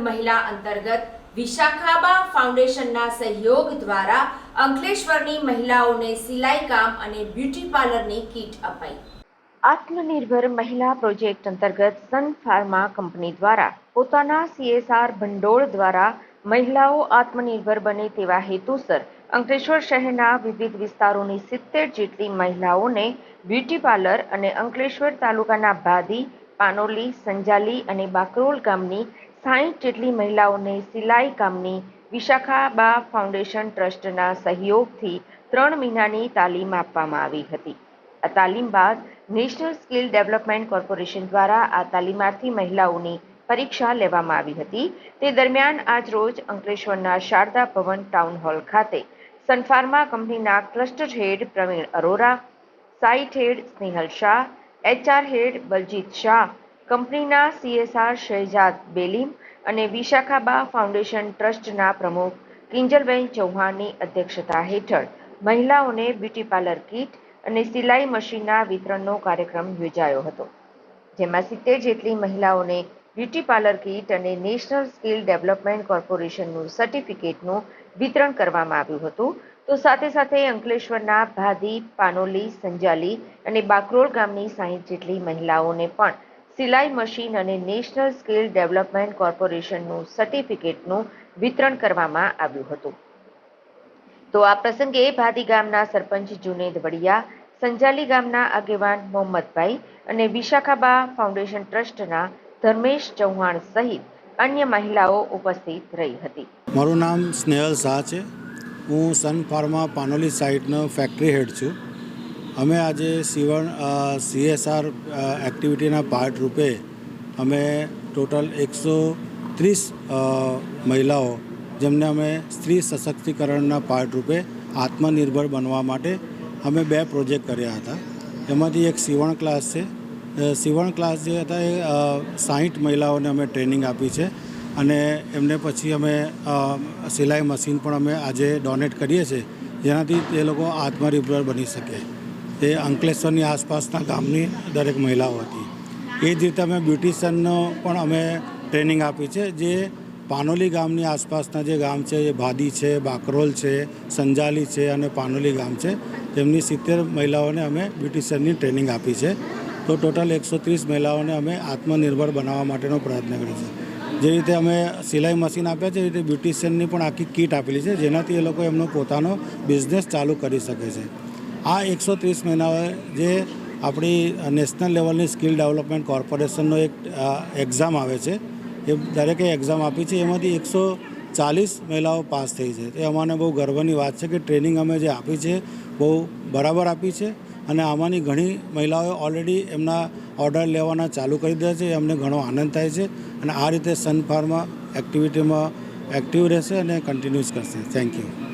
મહિલા અંતર્ગત વિશાખાબા ફાઉન્ડેશનના સહયોગ દ્વારા અંકલેશ્વરની મહિલાઓને સિલાઈ કામ અને બ્યુટી પાર્લરની કીટ અપાઈ. આત્મનિર્ભર મહિલા પ્રોજેક્ટ અંતર્ગત સન ફાર્મા કંપની દ્વારા પોતાના સીએસઆર ભંડોળ દ્વારા મહિલાઓ આત્મનિર્ભર બને તેવા હેતુસર અંકલેશ્વર શહેરના વિવિધ વિસ્તારોની સિત્તેર જેટલી મહિલાઓને બ્યુટી પાર્લર અને અંકલેશ્વર તાલુકાના ભાદી પાનોલી, સંજાલી અને બાકરોલ ગામની સાહીઠ જેટલી મહિલાઓને સિલાઈ કામની વિશાખાબા ફાઉન્ડેશન ટ્રસ્ટના સહયોગથી ત્રણ મહિનાની તાલીમ આપવામાં આવી હતી. આ તાલીમ બાદ નેશનલ સ્કિલ ડેવલપમેન્ટ કોર્પોરેશન દ્વારા આ તાલીમાર્થી મહિલાઓની પરીક્ષા લેવામાં આવી હતી. તે દરમિયાન આજ રોજ અંકલેશ્વરના શારદા ભવન ટાઉન હોલ ખાતે સનફાર્મા કંપનીના cluster head Pravin Arora site head Snehal Shah HR head Baljit Shah, કંપનીના સીએસઆર શહેજાદ બેલીમ અને વિશાખાબા ફાઉન્ડેશન ટ્રસ્ટના પ્રમુખ કિંજલબેન ચૌહાણની અધ્યક્ષતા હેઠળ મહિલાઓને બ્યુટી પાર્લર કીટ અને સિલાઈ મશીનના વિતરણનો કાર્યક્રમ યોજાયો હતો. જેમાં સિત્તેર જેટલી મહિલાઓને બ્યુટી પાર્લર કીટ અને નેશનલ સ્કિલ ડેવલપમેન્ટ કોર્પોરેશનનું સર્ટિફિકેટનું વિતરણ કરવામાં આવ્યું હતું. તો સાથે સાથે અંકલેશ્વરના ભાદી, પાનોલી, સંજાલી અને બાકરોલ ગામની સાહીઠ જેટલી મહિલાઓને પણ સિલાઈ મશીન અને નેશનલ સ્કિલ ડેવલપમેન્ટ કોર્પોરેશનનું સર્ટિફિકેટનું વિતરણ કરવામાં આવ્યું હતું. તો આ પ્રસંગે ભાદી ગામના સરપંચ જુનેદ વડિયા, સંજાલી ગામના આગેવાન મોહમ્મદભાઈ અને વિશાખાબા ફાઉન્ડેશન ટ્રસ્ટના ધર્મેશ ચૌહાણ સહિત અન્ય મહિલાઓ ઉપસ્થિત રહી હતી. મારું નામ સ્નેહલ શાહ છે. હું સન ફાર્મા પાનોલી સાઇટનો ફેક્ટરી હેડ છું. અમે આજે સીવણ સીએસઆર એક્ટિવિટીના પાર્ટ રૂપે અમે ટોટલ એકસો ત્રીસ મહિલાઓ, જેમને અમે સ્ત્રી સશક્તિકરણના પાર્ટ રૂપે આત્મનિર્ભર બનવા માટે અમે બે પ્રોજેક્ટ કર્યા હતા. એમાંથી એક સીવણ ક્લાસ છે. સીવણ ક્લાસ જે હતા એ સાહીઠ મહિલાઓને અમે ટ્રેનિંગ આપી છે. અને એમને પછી અમે સિલાઈ મશીન પણ અમે આજે ડોનેટ કરીએ છીએ, જેનાથી તે લોકો આત્મનિર્ભર બની શકે. તે અંકલેશ્વરની આસપાસના ગામની દરેક મહિલાઓ હતી. એ જ રીતે અમે બ્યુટિશિયનનો પણ અમે ટ્રેનિંગ આપી છે, જે પાનોલી ગામની આસપાસના જે ગામ છે, એ ભાદી છે, બાકરોલ છે, સંજાલી છે અને પાનોલી ગામ છે, તેમની સિત્તેર મહિલાઓને અમે બ્યુટિશિયનની ટ્રેનિંગ આપી છે. તો ટોટલ એકસો ત્રીસ મહિલાઓને અમે આત્મનિર્ભર બનાવવા માટેનો પ્રયત્ન કર્યો છે. જે રીતે અમે સિલાઈ મશીન આપ્યા છે, એ રીતે બ્યુટિશિયનની પણ આખી કીટ આપેલી છે, જેનાથી એ લોકો એમનો પોતાનો બિઝનેસ ચાલુ કરી શકે છે. આ એકસો ત્રીસ મહિનાઓ જે આપણી નેશનલ લેવલની સ્કિલ ડેવલપમેન્ટ કોર્પોરેશનનો એક એક્ઝામ આવે છે, એ દરેકે એક્ઝામ આપી છે, એમાંથી એકસો ચાલીસ મહિલાઓ પાસ થઈ છે. એ અમાને બહુ ગર્વની વાત છે કે ટ્રેનિંગ અમે જે આપી છે, બહુ બરાબર આપી છે, અને આમાંની ઘણી મહિલાઓએ ઓલરેડી એમના ઓર્ડર લેવાના ચાલુ કરી દીધા છે, અમને ઘણો આનંદ થાય છે અને આ રીતે સન ફાર્મા એક્ટિવિટીમાં એક્ટિવ રહેશે અને કન્ટિન્યુઅસ કરશે. Thank you